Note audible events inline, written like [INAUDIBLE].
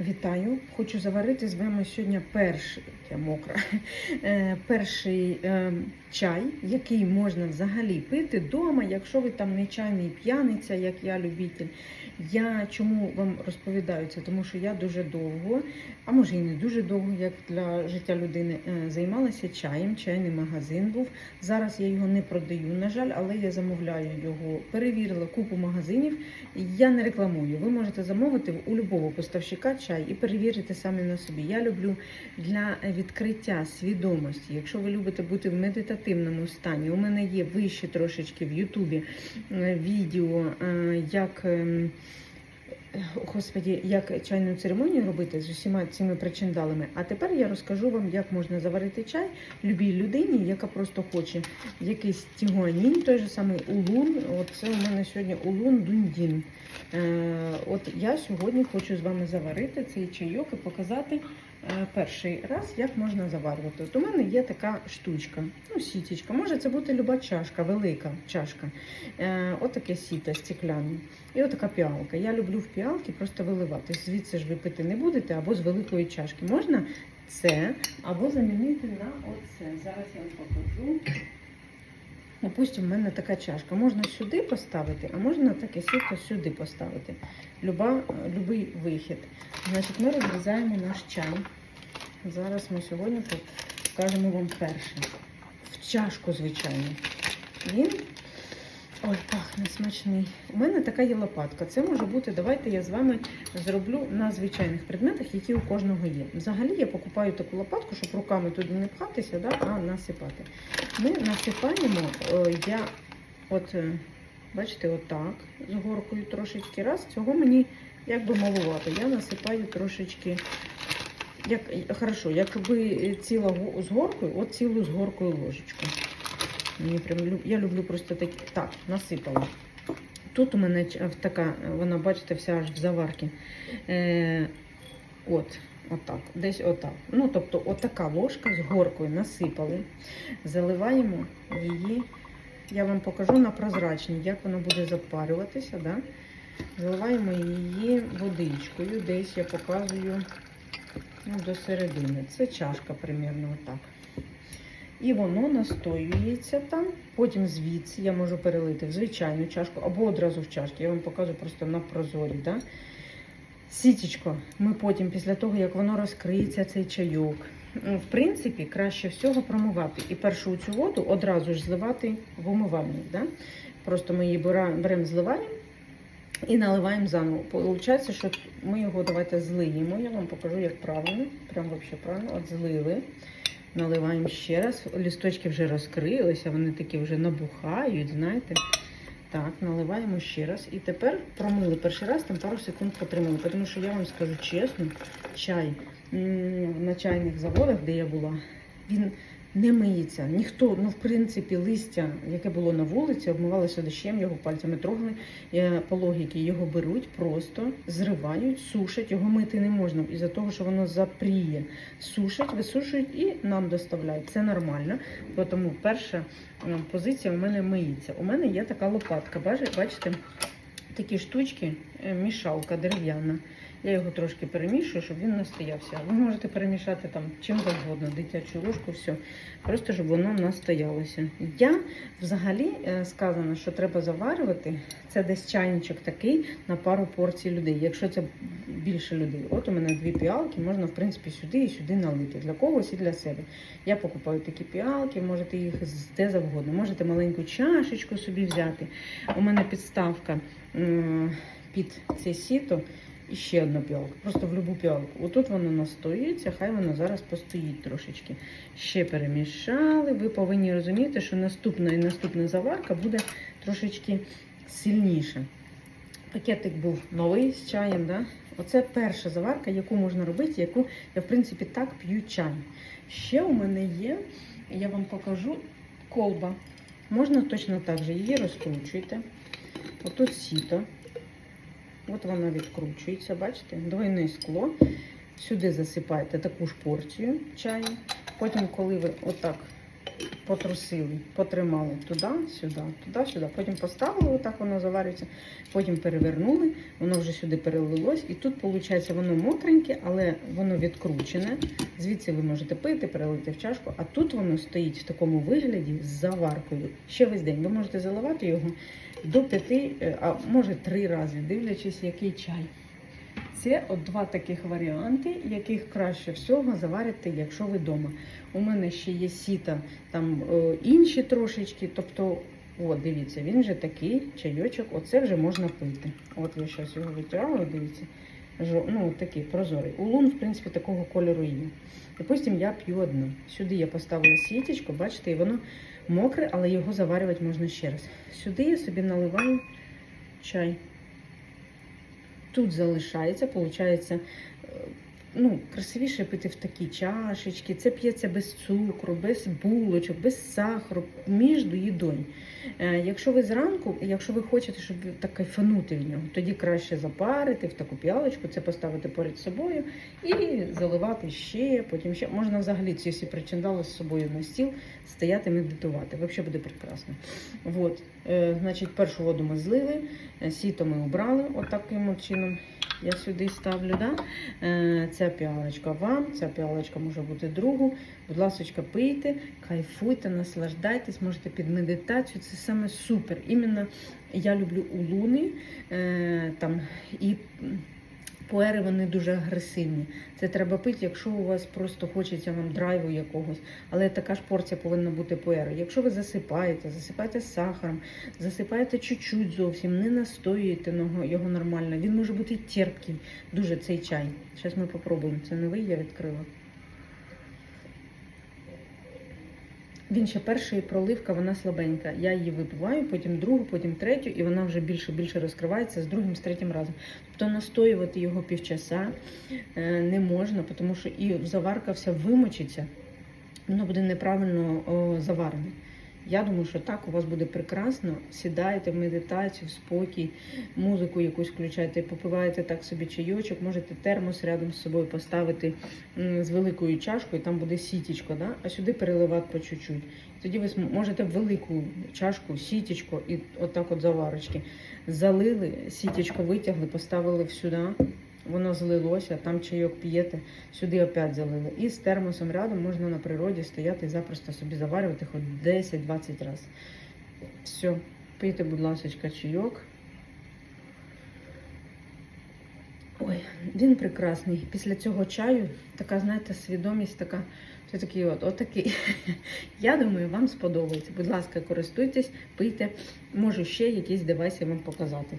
Вітаю! Хочу заварити з вами сьогодні перший я мокра, [LAUGHS] е, перший е, чай, який можна взагалі пити вдома, якщо ви там не чайний п'яниця, як я любитель. Я чому вам розповідаю це? Тому що я дуже довго, а може і не дуже довго, як для життя людини, е, займалася чаєм. Чайний магазин був. Зараз я його не продаю, на жаль, але я замовляю його. Перевірила купу магазинів. Я не рекламую. Ви можете замовити у любого поставщика чай і перевірити самі на собі. Я люблю для відкриття свідомості. Якщо ви любите бути в медитативному стані, у мене є вище трошечки в Ютубі е, відео, е, як. Господі, як чайну церемонію робити з усіма цими причиндалами. А тепер я розкажу вам, як можна заварити чай любій людині, яка просто хоче якийсь тігуанін, той же самий улун. От це у мене сьогодні улун дундін. Е, от я сьогодні хочу з вами заварити цей чайок і показати перший раз, як можна заварювати. От у мене є така штучка, ну сітечка. Може це бути люба чашка, велика чашка. Отаке от таке стекляне. І отака піалка. Я люблю в піалки просто виливати. Звідси ж ви пити не будете, або з великої чашки. Можна це або замінити на оце. Зараз я вам покажу. Допустимо, в мене така чашка. Можна сюди поставити, а можна таке сітко сюди поставити. Люба, любий вихід. Значить, ми розрізаємо наш чай. Зараз ми сьогодні покажемо вам перший. В чашку, звичайно. Він Ой, пахне смачний. У мене така є лопатка. Це може бути, давайте я з вами зроблю на звичайних предметах, які у кожного є. Взагалі я покупаю таку лопатку, щоб руками туди не пхатися, да, а насипати. Ми насипаємо, е, я от, е, бачите, отак, з горкою трошечки раз. Цього мені якби малувато. Я насипаю трошечки. Як, хорошо, якби ціла з горкою, от цілу з горкою ложечку. Мені прям я люблю просто такі. Так, насипала. Тут у мене така, вона, бачите, вся аж в заварки. Е, от, отак, десь отак. Ну, тобто, отака ложка з горкою насипали. Заливаємо її. Я вам покажу на прозрачній, як воно буде запарюватися. Да? Заливаємо її водичкою. Десь я показую ну, до середини. Це чашка примерно отак. І воно настоюється там. Потім звідси я можу перелити в звичайну чашку або одразу в чашку. Я вам покажу просто на прозорі. Да? Сітечко, ми потім, після того, як воно розкриється, цей чайок. В принципі, краще всього промивати. І першу цю воду одразу ж зливати в умивальник. Да? Просто ми її беремо, зливаємо і наливаємо заново. Получається, що ми його давайте злиємо. Я вам покажу, як правильно. Прям взагалі правильно. От злили. Наливаємо ще раз. Лісточки вже розкрилися, вони такі вже набухають, знаєте. Так, наливаємо ще раз. І тепер промили перший раз, там пару секунд потримали. Тому що я вам скажу чесно, чай на чайних заводах, де я була, він не миється. Ніхто, ну в принципі, листя, яке було на вулиці, обмивалося дощем, його пальцями трогали. Е, По логіки його беруть, просто зривають, сушать. Його мити не можна із-за того, що воно запріє. Сушать, висушують і нам доставляють. Це нормально. Тому перша е, позиція у мене миється. У мене є така лопатка. Бачите, такі штучки, мішалка дерев'яна. Я його трошки перемішую, щоб він настоявся. Ви можете перемішати там чим завгодно, дитячу ложку, все. Просто щоб воно настоялося. Я взагалі е, сказано, що треба заварювати. Це десь чайничок такий на пару порцій людей. Якщо це більше людей. От у мене дві піалки, можна в принципі сюди і сюди налити. Для когось і для себе. Я покупаю такі піалки, можете їх де завгодно. Можете маленьку чашечку собі взяти. У мене підставка під це сіто. І ще одна піалка, просто в будь-яку піалку. Отут воно настоюється, хай воно зараз постоїть трошечки. Ще перемішали. Ви повинні розуміти, що наступна і наступна заварка буде трошечки сильніша. Пакетик був новий з чаєм. Да? Оце перша заварка, яку можна робити, яку я, в принципі, так п'ю чай. Ще у мене є, я вам покажу колба. Можна точно так же її розкручуєте. Отут сіто. От вона відкручується, бачите? Двойне скло. Сюди засипаєте таку ж порцію чаю. Потім, коли ви отак потрусили, потримали туди, сюди, туди, сюди. Потім поставили, отак воно заварюється, потім перевернули, воно вже сюди перелилось. І тут, виходить, воно мокреньке, але воно відкручене. Звідси ви можете пити, перелити в чашку, а тут воно стоїть в такому вигляді з заваркою. Ще весь день. Ви можете заливати його до п'яти, е, а може три рази, дивлячись, який чай. Це от два таких варіанти, яких краще всього заварити, якщо ви вдома. У мене ще є сіта, там е, інші трошечки. Тобто, от, дивіться, він вже такий чайочок, оце вже можна пити. От я зараз його витягую, дивіться. Ну, такий прозорий. Улун, в принципі, такого кольору є. Потім я п'ю одну. Сюди я поставила сітечко, бачите, і воно мокре, але його заварювати можна ще раз. Сюди я собі наливаю чай. Тут залишається, виходить, ну, красивіше пити в такі чашечки. Це п'ється без цукру, без булочок, без сахару, між їдою. Е, Якщо ви зранку, якщо ви хочете, щоб так кайфанути в нього, тоді краще запарити в таку п'ялочку, це поставити перед собою і заливати ще, потім ще. Можна взагалі ці всі причиндали з собою на стіл, стояти, медитувати. Взагалі буде прекрасно. Вот. Е, значить, першу воду ми злили, е, сіто ми обрали отаким от чином. Я сюди ставлю, да? Е, ця піалочка вам, ця піалочка може бути другу. Будь ласка, пийте, кайфуйте, наслаждайтесь, можете під медитацію. Це саме супер. Іменно я люблю улуни е, там, і Пуери вони дуже агресивні. Це треба пити, якщо у вас просто хочеться вам драйву якогось. Але така ж порція повинна бути пуери. Якщо ви засипаєте, засипаєте сахаром, засипаєте чуть-чуть зовсім, не настоюєте його нормально. Він може бути терпкий, дуже цей чай. Зараз ми попробуємо. Це новий я відкрила. Він ще перший проливка, вона слабенька. Я її випиваю, потім другу, потім третю, і вона вже більше більше розкривається з другим, з третім разом. Тобто настоювати його півчаса е, не можна, тому що і заварка вся вимочиться, воно буде неправильно заварене. Я думаю, що так у вас буде прекрасно. Сідаєте в медитацію, в спокій, музику якусь включаєте, попиваєте так собі чайочок, можете термос рядом з собою поставити з великою чашкою, там буде сітечко, да? а сюди переливати по чуть-чуть. Тоді ви можете велику чашку, сітечко і отак от заварочки. Залили, сітечко витягли, поставили сюди. Воно злилося, там чайок п'єте, сюди опять залили. І з термосом рядом можна на природі стояти і запросто собі заварювати хоч 10-20 разів. Все, пийте, будь ласка, чайок. Ой, він прекрасний. Після цього чаю така, знаєте, свідомість така, все такий от, [LAUGHS] отакий. Я думаю, вам сподобається. Будь ласка, користуйтесь, пийте. Можу ще якісь девайси вам показати.